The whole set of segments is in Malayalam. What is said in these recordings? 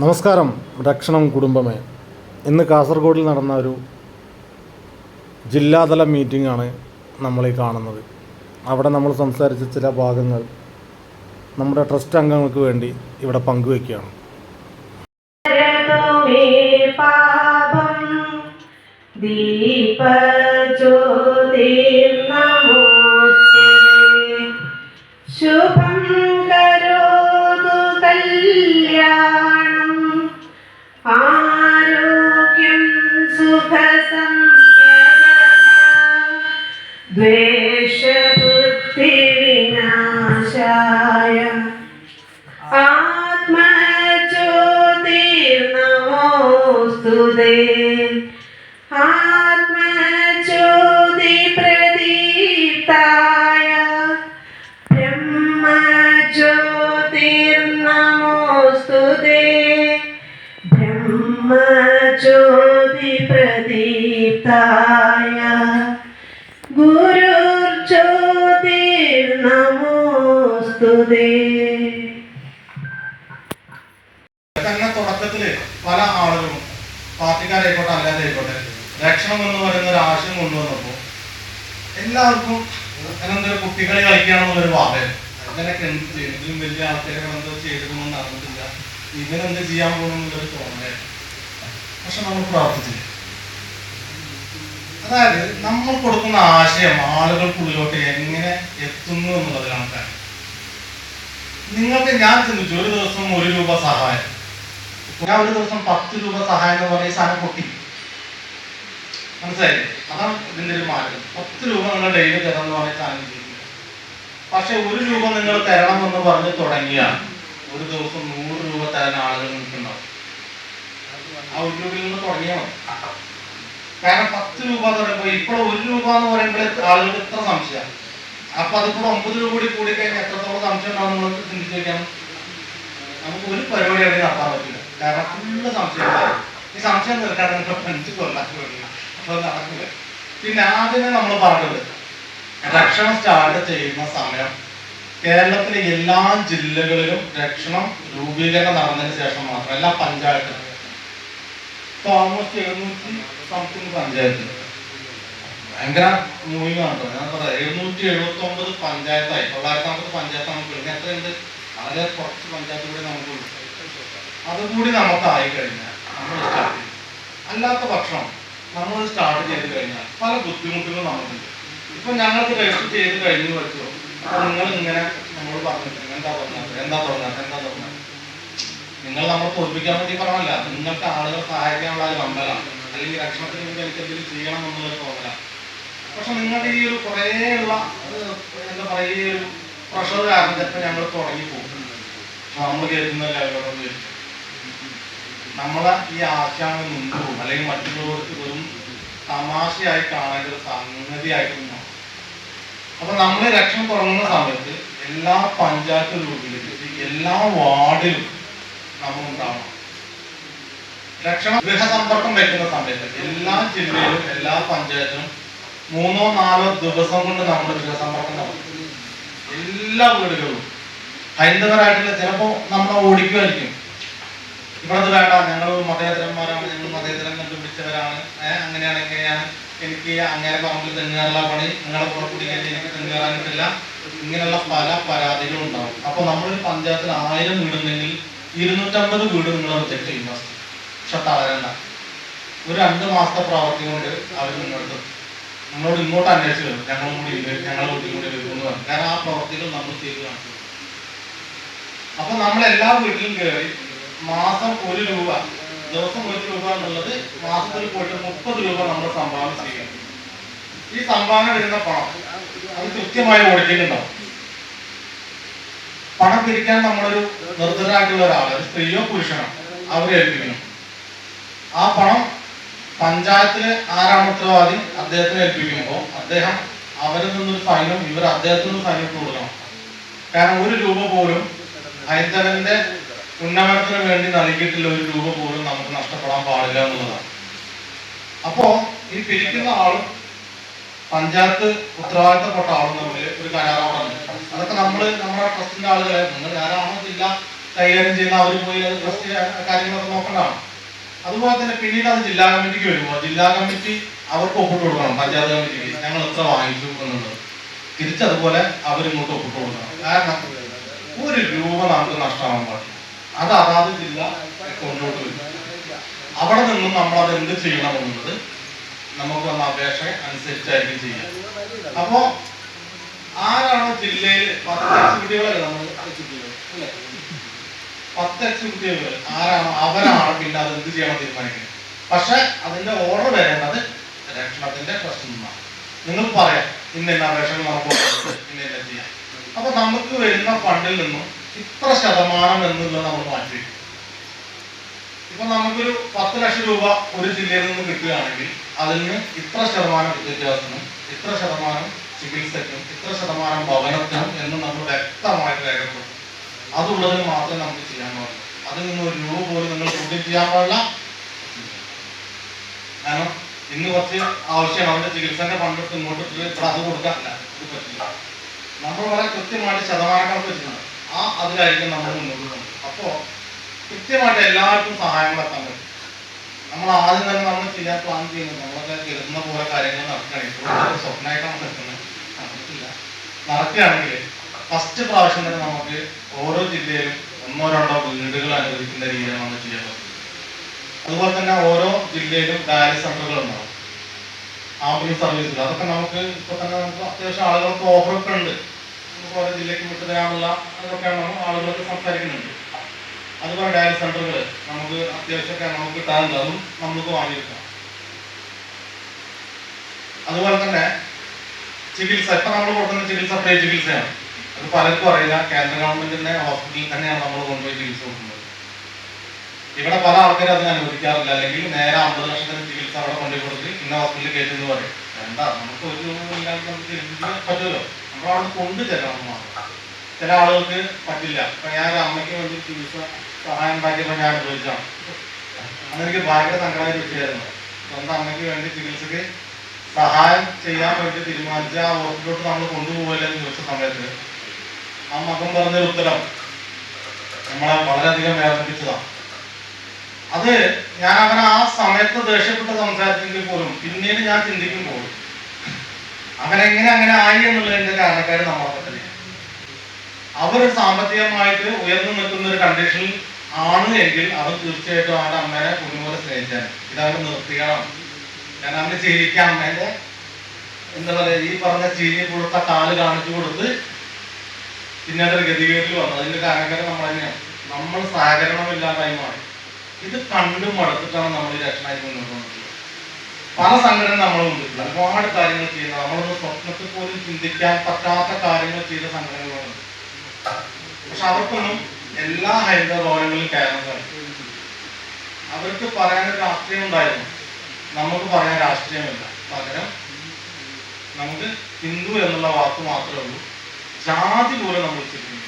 നമസ്കാരം രക്ഷണം കുടുംബമേ. ഇന്ന് കാസർഗോഡിൽ നടന്ന ഒരു ജില്ലാതല മീറ്റിംഗ് ആണ് നമ്മളീ കാണുന്നത്. അവിടെ നമ്മൾ സംസാരിച്ച ചില ഭാഗങ്ങൾ നമ്മുടെ ട്രസ്റ്റ് അംഗങ്ങൾക്ക് വേണ്ടി ഇവിടെ പങ്കുവെക്കുകയാണ്. ശുഭം കരോതു കല്യാ द्वेषबुद्धिविनाशाय आत्मज्योतिर्नमोऽस्तु ते തായ. ഗുരു നമോസ്തുതേ. തന്നെ തുടക്കത്തിൽ പല ആളുകളും പാർട്ടിക്കാരായിക്കോട്ടെ അല്ലാതെ ആയിക്കോട്ടെ ലക്ഷണം എന്ന് പറയുന്ന ഒരു ആശയം കൊണ്ടുവന്നപ്പോൾ എല്ലാവർക്കും എന്തൊരു കുട്ടികളെ കളിക്കാണെന്നുള്ളൊരു വാദം. അങ്ങനെയൊക്കെ എന്ത് ചെയ്യും ഇതിലും വലിയ ആൾക്കാരൊക്കെ എന്തോ ചെയ്തിരുന്നൊന്നും അറിഞ്ഞിട്ടില്ല. ഇവനെന്ത് ചെയ്യാൻ പോകണമെന്നുള്ളൊരു തോന്നലായിരുന്നു പക്ഷെ നമ്മൾ പ്രാർത്ഥിച്ചില്ല. അതായത് നമ്മൾ കൊടുക്കുന്ന ആശയം ആളുകൾക്കുള്ളിലോട്ട് എങ്ങനെ എത്തുന്നു എന്നുള്ളതിലാണ് കാര്യം നിങ്ങൾക്ക് ഞാൻ ചിന്തിച്ചു ഒരു ദിവസം ഒരു രൂപ സഹായം. ഞാൻ ഒരു ദിവസം പത്ത് രൂപ സഹായം എന്ന് പറഞ്ഞ സാധനം പൊട്ടി. മനസ്സിലായി അതാണ് ഇതിന്റെ ഒരു മാറ്റം പത്ത് രൂപ നിങ്ങൾ ഡെയിലി തരണം എന്ന് പറഞ്ഞ സാധനം പക്ഷെ ഒരു രൂപ നിങ്ങൾ തരണം എന്ന് പറഞ്ഞ് തുടങ്ങിയ ഒരു ദിവസം നൂറ് രൂപ തരാൻ ആളുകൾ നിൽക്കുന്നുണ്ടാവും. ആ ഒരു രൂപയിൽ നിന്ന് തുടങ്ങിയാൽ മതി. കാരണം പത്ത് രൂപ എന്ന് പറയുമ്പോൾ ഇപ്പോൾ ഒരു രൂപ എന്ന് പറയുമ്പോൾ ആളുകൾക്ക് എത്ര സംശയമാണ് അപ്പൊ അതിപ്പോൾ ഒമ്പത് രൂപ കൂടി കൂടി കഴിഞ്ഞാൽ എത്രത്തോളം സംശയം ഉണ്ടാവും നമ്മൾ ചിന്തിച്ചു വെക്കാം നമുക്ക് ഒരു പരിപാടി അവിടെ നടത്താൻ പറ്റില്ല. കാരണം ഫുള്ള് സംശയം ഈ സംശയം തീർക്കാൻ നമ്മുടെ ഫ്രണ്ട്സ് കൊണ്ടാക്കി വേണ്ടില്ല അപ്പൊ നടക്കില്ല. പിന്നെ ആദ്യമേ നമ്മൾ പറഞ്ഞത് രക്ഷണം സ്റ്റാർട്ട് ചെയ്യുന്ന സമയം കേരളത്തിലെ എല്ലാ ജില്ലകളിലും രക്ഷണം രൂപീകരണം നടന്നതിന് ശേഷം മാത്രം എല്ലാ പഞ്ചായത്തും ഇപ്പൊ ഓൾമോസ്റ്റ് എഴുന്നൂറ്റി സംതിങ് പഞ്ചായത്ത്. ഭയങ്കര മൂവിങ് ആണ് കേട്ടോ ഞാൻ പറയാം എഴുന്നൂറ്റി എഴുപത്തി ഒമ്പത് പഞ്ചായത്തായി. തൊള്ളായിരത്തി അമ്പത് പഞ്ചായത്ത് നമുക്ക് പിന്നെ എത്രയുണ്ട് വളരെ കുറച്ച് പഞ്ചായത്ത് കൂടി നമുക്ക് അതുകൂടി നമുക്കായി കഴിഞ്ഞാൽ നമ്മൾ സ്റ്റാർട്ട് ചെയ്യും. അല്ലാത്ത പക്ഷം നമ്മൾ സ്റ്റാർട്ട് ചെയ്ത് കഴിഞ്ഞാൽ പല ബുദ്ധിമുട്ടുകളും നമുക്കുണ്ട്. ഇപ്പൊ ഞങ്ങൾക്ക് രജിസ്റ്റർ ചെയ്ത് കഴിഞ്ഞു വെച്ചോ. അപ്പൊ നിങ്ങൾ ഇങ്ങനെ നമ്മൾ പറഞ്ഞിട്ടുണ്ട് എന്താ പറഞ്ഞത് എന്താ പറഞ്ഞത് എന്താ പറഞ്ഞത് നിങ്ങൾ നമ്മൾ തോൽപ്പിക്കാൻ വേണ്ടി പറഞ്ഞല്ല. നിങ്ങൾക്ക് ആളുകൾ സഹായിക്കാനുള്ള ഒരു അമ്പലം അല്ലെങ്കിൽ രക്ഷണത്തിന് വേണ്ടി എനിക്ക് എന്തെങ്കിലും ചെയ്യണം എന്നുള്ളൊരു തോന്നല. പക്ഷെ നിങ്ങളുടെ ഈ ഒരു കുറേ ഉള്ള എന്താ പറയുക ഈ ഒരു പ്രഷർ കാരണം ചിലപ്പോൾ ഞങ്ങൾ തുടങ്ങി പോകും. നമ്മൾ കേൾക്കുന്ന അവരോടൊന്ന് വെച്ച് നമ്മളെ ഈ ആശാണ് മുൻപ് പോകും. അല്ലെങ്കിൽ മറ്റുള്ളവർക്ക് വെറും തമാശയായി കാണേണ്ട ഒരു സംഗതിയായിട്ട് മാറും. അപ്പൊ നമ്മൾ രക്ഷം തുടങ്ങുന്ന സമയത്ത് എല്ലാ പഞ്ചായത്ത് ഗ്രൂപ്പിലും എല്ലാ വാർഡിലും നമ്മൾ ഉണ്ടാവണം. രക്ഷണം ഗൃഹസമ്പർക്കം വെക്കുന്ന സമയത്ത് എല്ലാ ജില്ലയിലും എല്ലാ പഞ്ചായത്തിലും മൂന്നോ നാലോ ദിവസം കൊണ്ട് നമ്മൾ ഗൃഹസമ്പർക്കം നടത്തും എല്ലാ വീടുകളിലും. ഹൈന്ദവരായിട്ടുള്ള ചിലപ്പോ നമ്മളെ ഓടിക്കുമായിരിക്കും. ഇവിടെ വേണ്ട ഞങ്ങൾ മതേതരന്മാരാണ് ഞങ്ങൾ മതേതരം കണ്ടുപിടിച്ചവരാണ്. അങ്ങനെയാണ് ഞാൻ എനിക്ക് അങ്ങനെ പറമ്പിൽ തെങ്ങാറുള്ള പണി നിങ്ങളെ പുറത്തുകൂടി കുടിക്കാൻ എനിക്ക് തെങ്ങാറാൻ ഇങ്ങനെയുള്ള പല പരാതികളും ഉണ്ടാവും. അപ്പൊ നമ്മളൊരു പഞ്ചായത്തിൽ ആയിരം വീടുണ്ടെങ്കിൽ ഇരുന്നൂറ്റമ്പത് വീട് നിങ്ങൾ റിജക്ട് ചെയ്യും. പക്ഷെ തളരണ്ട ഒരു രണ്ട് മാസത്തെ പ്രവൃത്തി കൊണ്ട് അവർ നിങ്ങളടുത്ത് നമ്മളോട് ഇങ്ങോട്ട് അന്വേഷിച്ച് വരും ഞങ്ങളും കൂടി ഉണ്ട് ഞങ്ങളെ കുട്ടിയും കൂടി വരും എന്ന് പറഞ്ഞു കാരണം ആ പ്രവൃത്തികൾ നമ്മൾ ചെയ്ത് കാണിച്ചു. അപ്പൊ നമ്മൾ എല്ലാ വീട്ടിലും കയറി മാസം ഒരു രൂപ ദിവസം ഒരു രൂപ എന്നുള്ളത് മാസത്തിൽ പോയിട്ട് മുപ്പത് രൂപ നമ്മൾ സംഭാവന ചെയ്യണം ഈ സംഭാവന വരുന്ന പണം അത് കൃത്യമായി ഓടിക്കുന്നുണ്ടാവും പണം പിരിക്കാൻ നമ്മളൊരു നിർദ്ധരായിട്ടുള്ള ഒരാൾ ഒരു സ്ത്രീയോ പുരുഷനോ അവരെ ഏൽപ്പിക്കണം. ആ പണം പഞ്ചായത്തിലെ ആരാണ് ഉത്തരവാദി? അദ്ദേഹത്തിന് ഏൽപ്പിക്കുമ്പോൾ അദ്ദേഹം അവരിൽ നിന്നൊരു ഫൈനും ഇവർ അദ്ദേഹത്തിൽ നിന്ന് ഫൈനും കൊടുക്കണം. കാരണം ഒരു രൂപ പോലും ഹൈന്ദവന്റെ ഉന്നമനത്തിന് വേണ്ടി നൽകിയിട്ടുള്ള ഒരു രൂപ പോലും നമുക്ക് നഷ്ടപ്പെടാൻ പാടില്ല എന്നുള്ളതാണ്. അപ്പോ ഈ പിരിക്കുന്ന ആളും പഞ്ചായത്ത് ഉത്തരവാദിത്തപ്പെട്ട ആളും തമ്മിൽ ഒരു കരാറോടാണ് അതൊക്കെ നമ്മൾ നമ്മുടെ ട്രസ്റ്റിന്റെ ആളുകളെ നിങ്ങൾ ആരാണോ ഇല്ല കൈകാര്യം ചെയ്യുന്ന അവർ പോയി ട്രസ്റ്റ് കാര്യങ്ങളൊക്കെ നോക്കേണ്ടതാണ്. അതുപോലെ തന്നെ പിന്നീട് അത് ജില്ലാ കമ്മിറ്റിക്ക് വരുമ്പോൾ ജില്ലാ കമ്മിറ്റി അവർക്ക് ഒപ്പിട്ട് കൊടുക്കണം പഞ്ചായത്ത് കമ്മിറ്റിക്ക്. ഞങ്ങൾ എത്ര വാങ്ങിച്ചു എന്നുള്ളത്. തിരിച്ചതുപോലെ അവരിങ്ങോട്ട് ഒപ്പിട്ട് കൊടുക്കണം. കാരണം ഒരു രൂപ നമുക്ക് നഷ്ടമാകാൻ പാടില്ല. അത് അതാത് ജില്ല കൊണ്ടോട്ട് വരും. അവിടെ നിന്നും നമ്മൾ അത് എന്ത് ചെയ്യണം എന്നുള്ളത് നമുക്ക് വന്ന അപേക്ഷ അനുസരിച്ചായിരിക്കും ചെയ്യുക അപ്പോ ആരാണോ ജില്ലയിൽ പത്ത് നമ്മൾ എക്സിക്യൂട്ടീവ് അല്ലേ? പത്ത് എക്സിക്യൂട്ടീവുകൾ ആരാണോ അവരാണ് പിന്നെ അത് എന്ത് ചെയ്യണം തീരുമാനിക്കുന്നത്. പക്ഷെ അതിന്റെ ഓർഡർ വരേണ്ടത് രക്ഷണത്തിന്റെ പ്രശ്നമാണ് നിങ്ങൾ പറയാം ഇന്ന ഇന്ന അപേക്ഷകൾ നമുക്ക് ഇന്ന ഇന്ന ചെയ്യാം. അപ്പൊ നമുക്ക് വരുന്ന ഫണ്ടിൽ നിന്നും ഇത്ര ശതമാനം എന്നുള്ളത് നമ്മൾ മാറ്റി ഇപ്പൊ നമുക്കൊരു പത്ത് ലക്ഷം രൂപ ഒരു ജില്ലയിൽ നിന്ന് കിട്ടുകയാണെങ്കിൽ അതിന് ഇത്ര ശതമാനം വിദ്യാഭ്യാസത്തിനും ഇത്ര ശതമാനം ചികിത്സയ്ക്കും ഇത്ര ശതമാനം ഭവനത്തിനും എന്ന് നമ്മൾ വ്യക്തമായിട്ട് രേഖപ്പെടുത്തും. അതുള്ളതിന് മാത്രമേ നമുക്ക് ചെയ്യാൻ പാടുള്ളൂ. അതിൽ നിന്ന് ഒരു രൂപ പോലും നിങ്ങൾ ചോദ്യം ചെയ്യാൻ പാടില്ല. കാരണം ഇന്ന് കുറച്ച് ആവശ്യമാണ്. അവന്റെ ചികിത്സന്റെ പണ്ടെടുത്ത് ഇങ്ങോട്ട് ഇവിടെ അത് കൊടുക്കാറില്ല. ഇത് പറ്റില്ല. നമ്മൾ വളരെ കൃത്യമായിട്ട് ശതമാനം കണക്ക് വെച്ചിട്ടുണ്ട്. ആ അതിലായിരിക്കും നമ്മൾ മുന്നോട്ട് പോകുന്നത്. അപ്പോ കൃത്യമായിട്ട് എല്ലാവർക്കും സഹായങ്ങൾ എത്താൻ പറ്റും. നമ്മൾ ആദ്യം തന്നെ നമ്മൾ ചെയ്യാൻ പ്ലാൻ ചെയ്യുന്നത് നമ്മളൊക്കെ കരുതുന്ന പോലെ കാര്യങ്ങൾ നടക്കുകയാണെങ്കിൽ സ്വപ്നമായിട്ടാണ് നിൽക്കുന്നത് നടക്കുകയാണെങ്കിൽ ഫസ്റ്റ് പ്രാവശ്യം തന്നെ നമുക്ക് ഓരോ ജില്ലയിലും ഒന്നോ രണ്ടോ വീടുകൾ അനുവദിക്കുന്ന രീതിയിലാണ് നമ്മൾ ചെയ്യാൻ പറ്റുന്നത്. അതുപോലെ തന്നെ ഓരോ ജില്ലയിലും ഡയാലിസ് സെന്ററുകൾ ഉണ്ടാവും. ആംബുലൻസ് സർവീസുകൾ. അതൊക്കെ നമുക്ക് ഇപ്പൊ തന്നെ നമുക്ക് അത്യാവശ്യം ആളുകൾക്ക് ഓഫറൊക്കെ ഉണ്ട്. ഓരോ ജില്ലയ്ക്ക് വിട്ടു തരാനുള്ള അതൊക്കെയാണ് ആളുകളൊക്കെ സംസാരിക്കുന്നുണ്ട്. അതുപോലെ ഡയാലിസ് സെന്ററുകൾ നമുക്ക് അത്യാവശ്യമൊക്കെ നമുക്ക് കിട്ടാറുണ്ട് അതും നമുക്ക് വാങ്ങിയെടുക്കാം. അതുപോലെ തന്നെ ചികിത്സ. ഇപ്പൊ നമ്മൾ കൊടുക്കുന്ന ചികിത്സ ഫ്രീ ചികിത്സയാണ്. അത് പലർക്കും അറിയില്ല. കേന്ദ്ര ഗവൺമെന്റിന്റെ ഹോസ്പിറ്റലിൽ തന്നെയാണ് നമ്മൾ കൊണ്ടുപോയി ചികിത്സ കൊടുക്കുന്നത്. ഇവിടെ പല ആൾക്കാരും അതിന് അനുവദിക്കാറില്ല. അല്ലെങ്കിൽ നേരെ അമ്പത് ലക്ഷത്തിന് ചികിത്സ അവിടെ കൊണ്ടുപോയി കൊടുത്ത് ഇന്ന ഹോസ്പിറ്റലിൽ കയറ്റുന്നു പറയും. വേണ്ട നമുക്ക് ഒരു ഇല്ലാതെ പറ്റുമല്ലോ? നമ്മൾ അവിടെ കൊണ്ട് ചെല്ലണം മാത്രം. ചില ആളുകൾക്ക് പറ്റില്ല. ഇപ്പൊ ഞാൻ അമ്മയ്ക്ക് വേണ്ടി ചികിത്സ സഹായം ഉണ്ടാക്കിയപ്പോൾ ഞാൻ അനുഭവിച്ചാണ് അന്ന് എനിക്ക് ഭയങ്കര സങ്കടമായ വിഷയമായിരുന്നു സ്വന്തം അമ്മയ്ക്ക് വേണ്ടി ചികിത്സക്ക് സഹായം ചെയ്യാൻ വേണ്ടി തീരുമാനിച്ച ആ ഹോസ്പിറ്റലിലോട്ട് നമ്മൾ കൊണ്ടുപോകില്ലെന്ന് ചോദിച്ച സമയത്ത് ആ മകൻ പറഞ്ഞൊരു ഉത്തരം നമ്മളെ വളരെയധികം വേദനിപ്പിച്ചതാണ്. അത് ഞാൻ അവൻ ആ സമയത്ത് ദേഷ്യപ്പെട്ട് സംസാരിച്ചെങ്കിൽ പോലും പിന്നീട് ഞാൻ ചിന്തിക്കുമ്പോൾ അവനെങ്ങനെ അങ്ങനെ ആയി എന്നുള്ളതിന്റെ കാരണക്കാര് നമ്മളൊക്കെ തന്നെ അവർ സാമ്പത്തികമായിട്ട് ഉയർന്നു നിൽക്കുന്ന ഒരു കണ്ടീഷനിൽ ആണ് എങ്കിൽ അവൻ തീർച്ചയായിട്ടും അവന്റെ അമ്മേനെ കുഞ്ഞുപോലെ സ്നേഹിച്ചാണ് ഇതവൻ നിർത്തിക്കണം കാരണം അവന് ചിരിക്കാൻ അമ്മേന്റെ എന്താ പറയാ ഈ പറഞ്ഞ ചിരി കൊടുത്ത കാൽ കാണിച്ചു കൊടുത്ത് പിന്നീട് ഒരു ഗതികേട്ടിൽ വന്നു. അതിന്റെ കാരണക്കാരൻ നമ്മൾ തന്നെയാണ് നമ്മൾ സഹകരണമില്ലാതായി മാറി ഇത് കണ്ടും മടുത്തിട്ടാണ് നമ്മൾ ഈ രക്ഷണായി മുന്നോട്ട് പല സംഘടന നമ്മൾ മുമ്പിൽ ഒരുപാട് കാര്യങ്ങൾ ചെയ്യുന്ന നമ്മളൊന്ന് സ്വപ്നത്തിൽ പോലും ചിന്തിക്കാൻ പറ്റാത്ത കാര്യങ്ങൾ ചെയ്ത സംഘടനകളുണ്ട് പക്ഷെ അവർക്കൊന്നും എല്ലാ ഹരിത ഭവനങ്ങളിലും കയറാൻ അവർക്ക് പറയാൻ രാഷ്ട്രീയം ഉണ്ടായിരുന്നു. നമുക്ക് പറയാൻ രാഷ്ട്രീയമില്ല. പകരം നമുക്ക് ഹിന്ദു എന്നുള്ള വാക്ക് മാത്രമേ ഉള്ളൂ. ജാതി പോലും നമ്മൾ ഉച്ചരിക്കുന്നില്ല.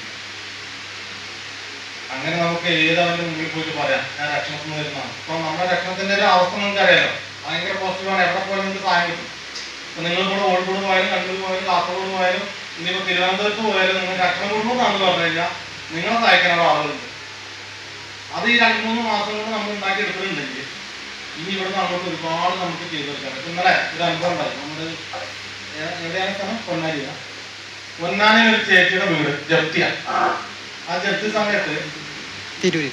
അങ്ങനെ നമുക്ക് ഏതവന്റെ മുമ്പിൽ പോയിട്ട് പറയാം ഞാൻ രക്ഷണത്തിൽ നിന്ന് വരുന്നതാണ്. അപ്പൊ നമ്മുടെ രക്ഷണത്തിന്റെ ഒരു അവസ്ഥ നിങ്ങൾക്ക് അറിയാലോ ഭയങ്കര പോസിറ്റീവാണ് എവിടെ പോലും നിങ്ങൾക്ക് സഹായം കിട്ടും. ഇപ്പൊ നിങ്ങൾ കൂടെ കോഴിക്കോട് പോയാലും കണ്ണൂർ പോയാലും കാസർഗോഡ് പോയാലും ഇനിയിപ്പോ തിരുവനന്തപുരത്ത് പോയാലും നിങ്ങൾ രക്ഷണം കൊടുക്കുന്നതാണെന്ന് പറഞ്ഞു കഴിഞ്ഞാൽ നിങ്ങളെ സഹായിക്കാനുള്ള ആളുകളുണ്ട്. അത് ഈ രണ്ട് മൂന്ന് മാസം കൊണ്ട് നമ്മൾ ഉണ്ടാക്കി എടുക്കുന്നുണ്ടെങ്കിൽ ഇനി ഇവിടുന്ന് അങ്ങോട്ട് ഒരുപാട് നമുക്ക് ചെയ്തു വെച്ചാൽ ഇന്നലെ ഒരു അനുഭവം ഉണ്ടായി. നമ്മുടെ എവിടെയാണ് സ്ഥലം? പൊന്നാരിയ. പൊന്നാനിയിൽ ഒരു ചേച്ചിയുടെ വീട് ജപ്തിയ. ആ ജപ്തി സമയത്ത് തിരൂര്.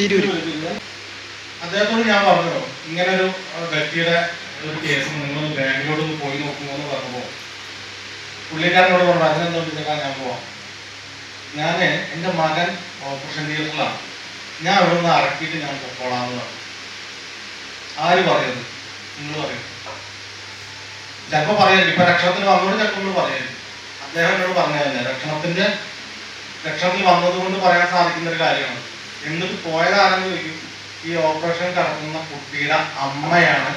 തിരൂര്. അദ്ദേഹത്തോട് ഞാൻ പറഞ്ഞു ഇങ്ങനെ ഒരു വ്യക്തിയുടെ ഒരു കേസ് നിങ്ങൾ ബാങ്കിലോട്ട് ഒന്ന് പോയി നോക്കുമോ എന്ന് പറഞ്ഞപ്പോ. പുള്ളിക്കാരനോട് പറഞ്ഞു അതിനെന്താ ചോദിച്ചാൽ ഞാൻ പോവാം? ഞാൻ എന്റെ മകൻ ഓപ്പറേഷൻ തിയേറ്ററിലാണ്. ഞാൻ അവിടെ നിന്ന് അറക്കിയിട്ട് ഞാൻ പൊക്കോളാന്ന് പറഞ്ഞു. ആര് പറയുന്നത് നിങ്ങൾ പറയും. ചിലപ്പോ പറയരുത്. ഇപ്പൊ രക്ഷണത്തിന് വന്നോട് ചിലപ്പോൾ നിങ്ങൾ പറയരുത്. അദ്ദേഹം എന്നോട് പറഞ്ഞു തന്നെ രക്ഷണത്തിന്റെ രക്ഷണത്തിൽ വന്നത് കൊണ്ട് പറയാൻ സാധിക്കുന്ന ഒരു കാര്യമാണ്. എന്നിട്ട് പോയതാണെന്ന് ചോദിക്കും ഈ ഓപ്പറേഷൻ നടത്തുന്ന കുട്ടിയുടെ അമ്മയാണ്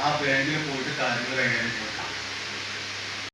ആ ബാങ്കിൽ പോയിട്ട് കാര്യങ്ങൾ കൈകാര്യം ചെയ്യുന്നത്.